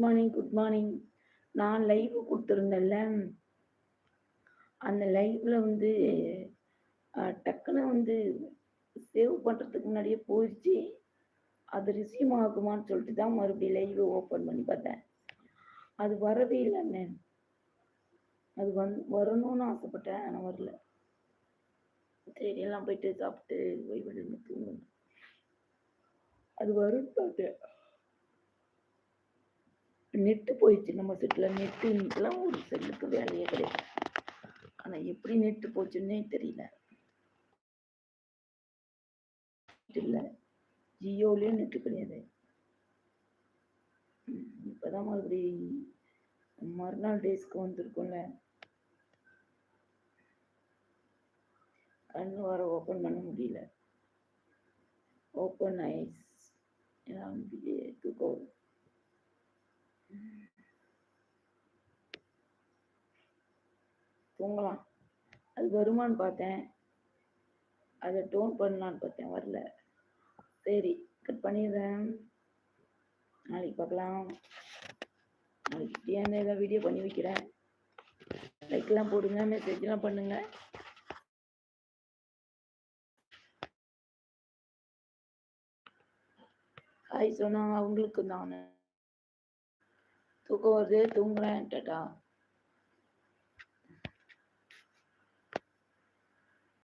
Good morning good morning நான் live கொடுத்துருந்தேன்ல. அந்த லைவ்ல வந்து டக்குன்னு வந்து சேவ் பண்ணுறதுக்கு முன்னாடியே போயிடுச்சு. அது ரிசீவ் ஆகுமான்னு சொல்லிட்டு தான் மறுபடியும் லைவ் ஓப்பன் பண்ணி பார்த்தேன். அது வரவே இல்லைண்ணே. அது வந் வரணும்னு ஆசைப்பட்டேன் ஆனால் வரல. சரி எல்லாம் போயிட்டு சாப்பிட்டு ஓய்வு தூங்கணும். அது வரும்னு பார்த்தேன். நெட்டு போயிடுச்சு. நம்ம செட்டில் நெட்டு இன்னைக்கெல்லாம் ஒரு செல்லுக்கு வேலையே கிடையாது. ஆனால் எப்படி நெட்டு போச்சுன்னே தெரியல. இல்லை. ஜியோலேயும் நெட்டு கிடையாது. இப்போதான் மறுபடி மறுநாள் டேஸ்க்கு வந்திருக்கோம்ல. கண்ணு வர ஓப்பன் பண்ண முடியல. ஓப்பன் ஐஸ் தூக்கம் தூங்கலாம். அது வருமான்னு பார்த்தேன். அதை டோன் பண்ணலான்னு பார்த்தேன். வரல. சரி கட் பண்ணிடுறேன். நாளைக்கு பார்க்கலாம். நாளைக்கு இப்படியே ஏதாவது வீடியோ பண்ணி வைக்கிறேன். லைக்லாம் போடுங்க மெசேஜ்லாம் பண்ணுங்க. ஹாய் சொன்னாங்க அவங்களுக்கு நான் தூக்கம் வருது தூங்குறேன் டட்டா.